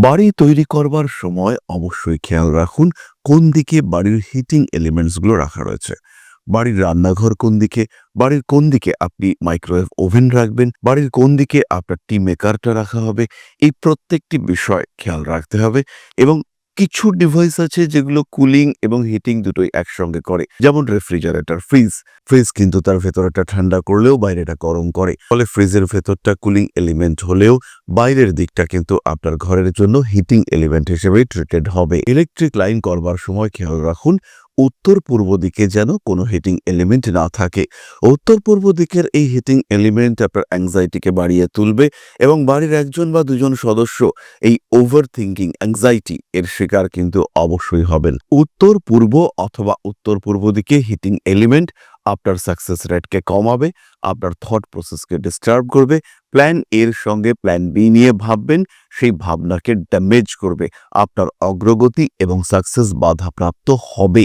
বাড়ি তৈরি করবার সময় অবশ্যই খেয়াল রাখুন কোন দিকে বাড়ির হিটিং এলিমেন্টসগুলো রাখা রয়েছে। বাড়ির রান্নাঘর কোন দিকে, বাড়ির কোন দিকে আপনি মাইক্রোওয়েভ ওভেন রাখবেন, বাড়ির কোন দিকে আপনার টি মেকারটা রাখা হবে, এই প্রত্যেকটি বিষয় খেয়াল রাখতে হবে এবং কিছু ডিভাইস আছে যেগুলো কুলিং এবং হিটিং দুটোই একসঙ্গে করে। যেমন রেফ্রিজারেটর ফ্রিজ ফ্রিজ কিন্তু তার ভেতরটা ঠান্ডা করলেও বাইরেটা গরম করে। ফলে ফ্রিজের ভেতরটা কুলিং এলিমেন্ট হলেও বাইরের দিকটা কিন্তু আপনার ঘরের জন্য হিটিং এলিমেন্ট হিসেবে ট্রিটেড হবে। ইলেকট্রিক লাইন করবার সময় খেয়াল রাখুন উত্তর পূর্ব দিকে যেন কোনো হিটিং এলিমেন্ট না থাকে। উত্তর পূর্ব দিকের এই হিটিং এলিমেন্ট আপনার অ্যাংজাইটিকে বাড়িয়ে তুলবে এবং বাড়ির একজন বা দুজন সদস্য এই ওভার থিঙ্কিং অ্যাংজাইটি এর শিকার কিন্তু অবশ্যই হবেন। উত্তর পূর্ব অথবা উত্তর পূর্ব দিকে হিটিং এলিমেন্ট আপনার সাকসেস রেটকে কমাবে, আপনার থট প্রসেসকে ডিস্টার্ব করবে প্ল্যান এর সঙ্গে প্ল্যান বি নিয়ে ভাববেন, সেই ভাবনাকে ড্যামেজ করবে, আপনার অগ্রগতি এবং সাকসেস বাধাপ্রাপ্ত হবে।